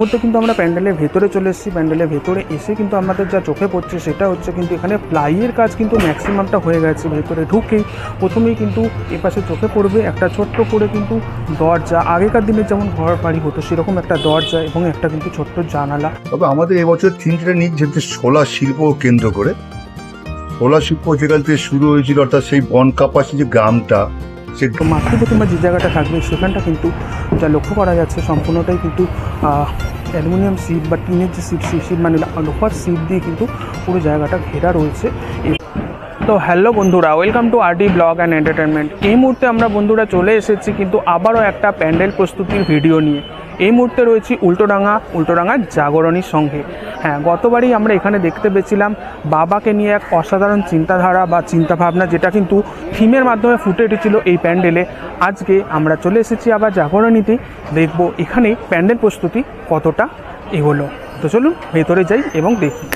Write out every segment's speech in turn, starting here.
মধ্যে কিন্তু আমরা প্যান্ডেলের ভেতরে চলে এসেছি, প্যান্ডেলের ভেতরে এসে কিন্তু আমাদের যা চোখে পড়ছে সেটা হচ্ছে কিন্তু এখানে প্লাইয়ের কাজ কিন্তু ম্যাক্সিমামটা হয়ে গেছে, ভেতরে ঢুকেই। প্রথমেই কিন্তু এপাশে চোখে পড়বে একটা ছোট্ট করে কিন্তু দরজা, আগেকার দিনে যেমন ঘর বাড়ি হতো সেরকম একটা দরজা এবং একটা কিন্তু ছোট্ট জানালা। তবে আমাদের এবছর থিমটা নিচ্ছে যে সোলা শিল্প কেন্দ্র করে। সোলা শিল্প যেখান থেকে শুরু হয়েছিল, অর্থাৎ সেই বন কাপাসি যে গ্রামটা তো মাতৃ প্রতিমা যে জায়গাটা থাকবে, সেখানটা কিন্তু যা লক্ষ্য করা যাচ্ছে, সম্পূর্ণটাই কিন্তু অ্যালুমিনিয়াম সিট বা টিনের যে সিট, সেই সিট মানে লোহার সিট দিয়ে কিন্তু পুরো জায়গাটা ঘেরা রয়েছে। তো হ্যালো বন্ধুরা welcome to RD blog and entertainment এই মুহূর্তে আমরা বন্ধুরা চলে এসেছি কিন্তু আবারও একটা প্যান্ডেল প্রস্তুতির ভিডিও নিয়ে। এই মুহূর্তে রয়েছি উল্টোডাঙ্গা উল্টোডাঙ্গা জাগরণীর সঙ্গে। হ্যাঁ গতবারই আমরা এখানে দেখতে পেয়েছিলাম বাবাকে নিয়ে এক অসাধারণ চিন্তাধারা বা চিন্তাভাবনা, যেটা কিন্তু থিমের মাধ্যমে ফুটে উঠেছিল এই প্যান্ডেলে। আজকে আমরা চলে এসেছি আবার জাগরণীতে, দেখব এখানে প্যান্ডেল প্রস্তুতি কতটা এগোলো। তো চলুন, ভেতরে যাই এবং দেখি।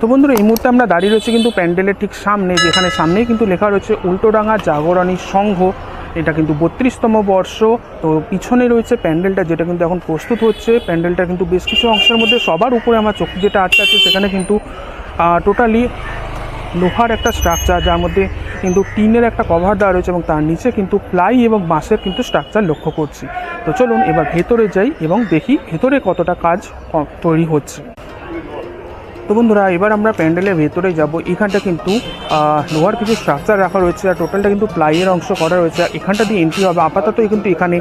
তো বন্ধুরা, এই মুহূর্তে আমরা দাঁড়িয়ে রয়েছি কিন্তু প্যান্ডেলের ঠিক সামনে, যেখানে সামনেই কিন্তু লেখা রয়েছে উল্টোডাঙ্গা জাগরণী সংঘ। এটা কিন্তু বত্রিশতম বর্ষ। তো পিছনে রয়েছে প্যান্ডেলটা, যেটা কিন্তু এখন প্রস্তুত হচ্ছে। প্যান্ডেলটা কিন্তু বেশ কিছু অংশের মধ্যে সবার উপরে আমার চোখ যেটা আটকে আছে, সেখানে কিন্তু টোটালি লোহার একটা স্ট্রাকচার যার মধ্যে কিন্তু টিনের একটা কভার দেওয়া রয়েছে এবং তার নিচে কিন্তু প্লাই এবং বাঁশের কিন্তু স্ট্রাকচার লক্ষ্য করছি। তো চলুন এবার ভেতরে যাই এবং দেখি ভেতরে কতটা কাজ তৈরি হচ্ছে। তো বন্ধুরা, এবার আমরা প্যান্ডেলের ভেতরে যাব। এখানটা কিন্তু লোহার কিছু স্ট্রাকচার রাখা রয়েছে আর টোটালটা কিন্তু প্লাইয়ের অংশ করা রয়েছে। আর এখানটা দিয়ে এন্ট্রি হবে। আপাতত কিন্তু এখানে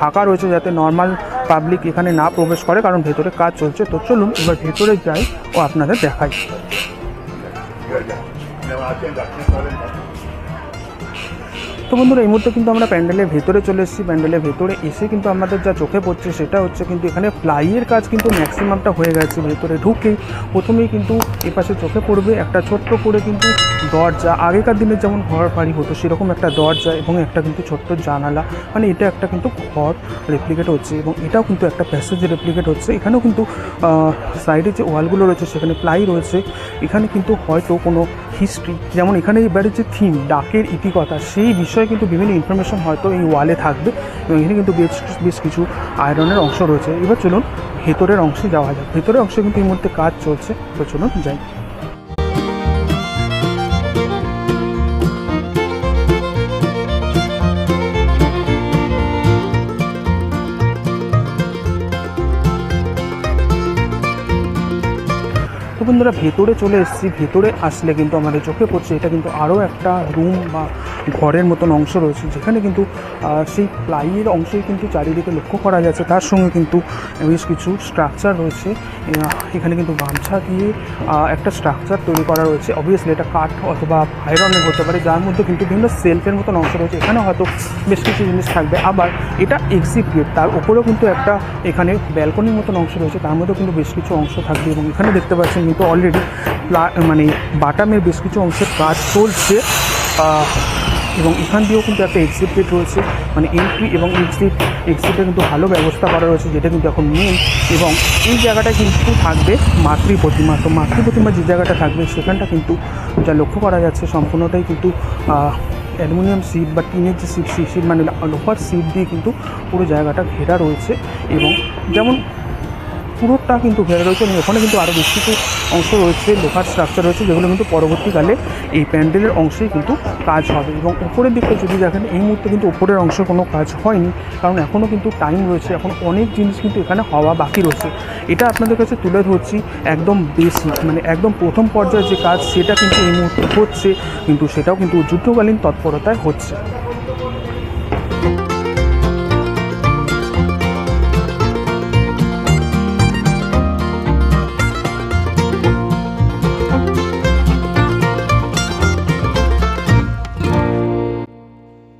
ঢাকা রয়েছে যাতে নর্মাল পাবলিক এখানে না প্রবেশ করে, কারণ ভেতরে কাজ চলছে। তো চলুন, এবার ভেতরে যাই ও আপনাদের দেখাই। তো বন্ধুরা, এই মুহূর্তে কিন্তু আমরা প্যান্ডেলের ভেতরে চলে এসেছি। প্যান্ডেলের ভেতরে এসে কিন্তু আমাদের যা চোখে পড়ছে সেটা হচ্ছে কিন্তু এখানে প্লাইয়ের কাজ কিন্তু ম্যাক্সিমামটা হয়ে গেছে। ভেতরে ঢুকেই প্রথমেই কিন্তু এপাশে চোখে পড়বে একটা ছোট্ট করে কিন্তু দরজা। আগেকার দিনে যেমন ঘর বাড়ি হতো, সেরকম একটা দরজা এবং একটা কিন্তু ছোট্ট জানালা। মানে এটা একটা কিন্তু ঘর রেপ্লিকেট হচ্ছে এবং এটাও কিন্তু একটা প্যাসেজ রেপ্লিকেট হচ্ছে। এখানেও কিন্তু সাইডে যে ওয়ালগুলো রয়েছে সেখানে প্লাই রয়েছে। এখানে কিন্তু হয়তো কোনো হিস্ট্রি যেমন এখানে এবারে যে থিম ডাকের ইতিকথা, সেই বিষয়ে কিন্তু বিভিন্ন ইনফরমেশন হয়তো এই ওয়ালে থাকবে এবং এখানে কিন্তু বেশ বেশ কিছু আয়রনের অংশ রয়েছে। এবার চলুন ভেতরের অংশে যাওয়া যাক। ভেতরের অংশে কিন্তু এই মুহূর্তে কাজ চলছে। তো চলুন যাই। বন্ধুরা ভেতরে চলে এসেছি, ভেতরে আসলে কিন্তু আমাদের চোখে পড়ছে। এটা কিন্তু আরও একটা রুম বা ঘরের মতন অংশ রয়েছে, যেখানে কিন্তু সেই প্লাইয়ের অংশই কিন্তু চারিদিকে লক্ষ্য করা যাচ্ছে। তার সঙ্গে কিন্তু বেশ কিছু স্ট্রাকচার রয়েছে। এখানে কিন্তু গামছা দিয়ে একটা স্ট্রাকচার তৈরি করা রয়েছে। অবভিয়াসলি এটা কাঠ অথবা আয়রনের হতে পারে, যার মধ্যে কিন্তু বিভিন্ন সেলফের মতন অংশ রয়েছে। এখানে হয়তো বেশ কিছু জিনিস থাকবে। আবার এটা এক্সিট গেট তার উপরেও কিন্তু একটা এখানে ব্যালকনির মতন অংশ রয়েছে। তার মধ্যেও কিন্তু বেশ কিছু অংশ থাকবে এবং এখানে দেখতে পাচ্ছেন কিন্তু অলরেডি মানে বাটামের বেশ কিছু অংশের কাজ চলছে এবং এখান দিয়েও কিন্তু একটা এক্সিট রয়েছে। মানে এন্ট্রি এবং এক্সিট এক্সিটে কিন্তু ভালো ব্যবস্থা করা রয়েছে, যেটা কিন্তু এখন মেন এবং এই জায়গাটা কিন্তু থাকবে মাতৃ প্রতিমা। তো মাতৃ প্রতিমা যে জায়গাটা থাকবে, সেখানটা কিন্তু যা লক্ষ্য করা যাচ্ছে, সম্পূর্ণটাই কিন্তু অ্যালুমিনিয়াম সিট বা টিনের যে সিট সিট মানে লোহার সিট দিয়ে কিন্তু পুরো জায়গাটা ঘেরা রয়েছে। এবং যেমন পুরোটা কিন্তু ঘেরা রয়েছে এবং ওখানে কিন্তু আরও বেশ কিছু অংশ রয়েছে, লোহার স্ট্রাকচার রয়েছে, যেগুলো কিন্তু পরবর্তীকালে এই প্যান্ডেলের অংশেই কিন্তু কাজ হবে। এবং উপরের দিকটা যদি দেখেন, এই মুহূর্তে কিন্তু উপরের অংশে কোনো কাজ হয়নি, কারণ এখনও কিন্তু টাইম রয়েছে, এখন অনেক জিনিস কিন্তু এখানে হওয়া বাকি রয়েছে। এটা আপনাদের কাছে তুলে ধরছি একদম বেসিক মানে একদম প্রথম পর্যায়ে যে কাজ, সেটা কিন্তু এই মুহূর্তে হচ্ছে, কিন্তু সেটাও কিন্তু যুদ্ধকালীন তৎপরতায় হচ্ছে।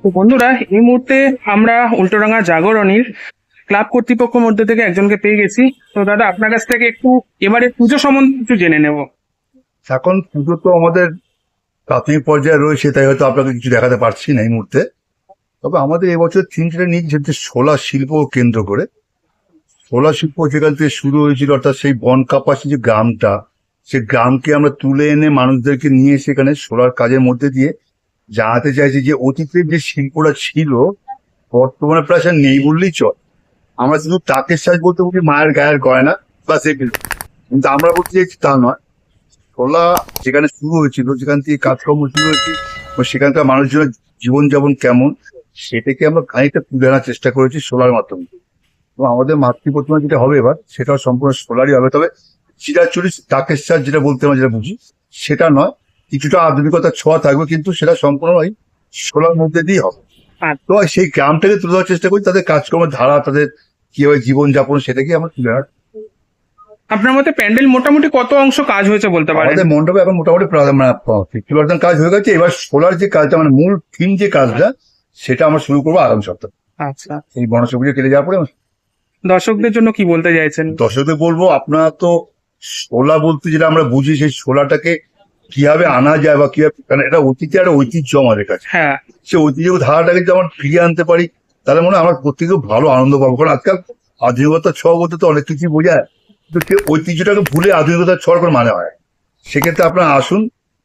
তো বন্ধুরা, এই মুহূর্তে আমরা উল্টোডাঙ্গা জাগরণীর ক্লাব কর্তৃপক্ষের মধ্যে থেকে একজনকে পেয়ে গেছি। তো দাদা, আপনার কাছ থেকে একটু এবারে পুজো সম্বন্ধে একটু জেনে নেব। এখন পুজো তো আমাদের প্রাথমিক পর্যায়ে রয়েছে, তাই হয়তো আপনাকে কিছু দেখাতে পারছি না এই মুহূর্তে। তবে আমাদের এবছর থিমটা নিচ্ছে যে সোলা শিল্প কেন্দ্র করে। সোলা শিল্প যেখান থেকে শুরু হয়েছিল, অর্থাৎ সেই বন কাপাসি যে গ্রামটা, সে গ্রামকে আমরা তুলে এনে মানুষদেরকে নিয়ে সেখানে সোলার কাজের মধ্যে দিয়ে জানাতে চাইছি যে অতীতের যে শিল্পটা ছিল, বর্তমানে প্রায় সে নেই বললেই চল। আমরা শুধু টাকের সাজ বলতে বলি মায়ের গায়ের গয়না বা সেগুলো কিন্তু আমরা বলতে চাইছি তা নয়। শোলা যেখানে শুরু হয়েছিল, যেখান থেকে কাজকর্ম শুরু হয়েছে সেখানকার মানুষজনের জীবনযাপন কেমন, সেটাকে আমরা খানিকটা তুলে আনার চেষ্টা করেছি সোলার মাধ্যমে। এবং আমাদের মাতৃ প্রতিমা যেটা হবে এবার, সেটাও সম্পূর্ণ সোলারই হবে। তবে চিরাচুরি সাজ যেটা বলতে আমরা যেটা বুঝি, সেটা নয়। কিছুটা আধুনিকতার ছোঁয়া থাকবে কিন্তু সেটা সম্পূর্ণ ওই সোলার মধ্যে দিয়ে হবে। আচ্ছা। তো সেই গ্রামটাকে তুলে ধরার চেষ্টা করি তাদের কাজকর্মের ধারা তাদের কীভাবে জীবনযাপন সেটাকে আমরা তুলে ধরার। আপনার মতে প্যান্ডেল মোটামুটি কত অংশ কাজ হয়েছে বলতে পারেন? আমাদের মণ্ডপে এখন মোটামুটি মানে ফিফটি পার্সেন্ট কাজ হয়ে গেছে। এবার সোলার যে কাজটা মানে মূল থিম যে কাজটা সেটা আমরা শুরু করব আগামী সপ্তাহে। আচ্ছা। এই গণেশ পুজো কেটে যাওয়ার পরে দর্শকদের জন্য কি বলতে চাইছেন? দর্শকদের বলব আপনারা তো শোলা বলতে যেটা আমরা বুঝি সেই শোলাটাকে কীভাবে আনা যায় বা কীভাবে কারণ এটা অতীতে একটা ঐতিহ্য আমাদের কাছে। হ্যাঁ। সেই ঐতিহ্য ধারাটাকে যদি আমরা ফিরিয়ে আনতে পারি তাহলে মনে হয় আমরা প্রত্যেকে ভালো আনন্দ পাবো। কারণ আজকাল আধুনিকতার ছ বলতে তো অনেক কিছুই বোঝায়। কিন্তু সেই ঐতিহ্যটাকে ভুলে আধুনিকতার ছোঁয়ার কোনো মানে হয় সেক্ষেত্রে আপনারা আসুন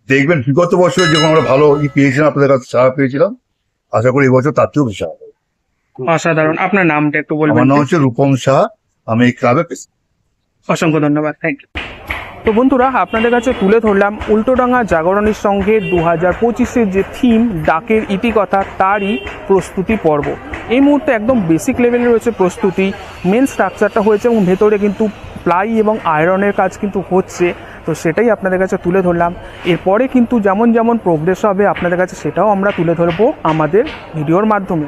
দেখবেন বিগত বছরে যখন আমরা ভালো ই পেয়েছিলাম আপনাদের কাছে সারা পেয়েছিলাম। আশা করি এবছর তার চেয়েও বেশি হবে অসাধারণ। আপনার নামটা একটু বলবেন আমার নাম হচ্ছে রূপম শাহ আমি এই ক্লাবে অসংখ্য ধন্যবাদ। থ্যাংক ইউ তো বন্ধুরা, আপনাদের কাছে তুলে ধরলাম উল্টোডাঙ্গা জাগরণের সঙ্গে দু হাজার পঁচিশের যে থিম ডাকের ইতিকথা, তারই প্রস্তুতি পর্ব। এই মুহূর্তে একদম বেসিক লেভেলে রয়েছে প্রস্তুতি। মেন স্ট্রাকচারটা হয়েছে এবং ভেতরে কিন্তু প্লাই এবং আয়রনের কাজ কিন্তু হচ্ছে। তো সেটাই আপনাদের কাছে তুলে ধরলাম। এরপরে কিন্তু যেমন যেমন প্রোগ্রেস হবে, আপনাদের কাছে সেটাও আমরা তুলে ধরবো আমাদের ভিডিওর মাধ্যমে।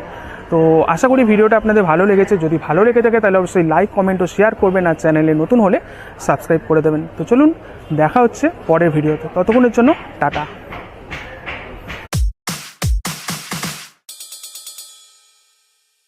তো আশা করি ভিডিওটা আপনাদের ভালো লেগেছে। যদি ভালো লেগে থাকে, তাহলে অবশ্যই লাইক কমেন্ট ও শেয়ার করবেন আর চ্যানেলে নতুন হলে সাবস্ক্রাইব করে দেবেন। তো চলুন, দেখা হচ্ছে পরের ভিডিওতে ততক্ষণের জন্য টাটা।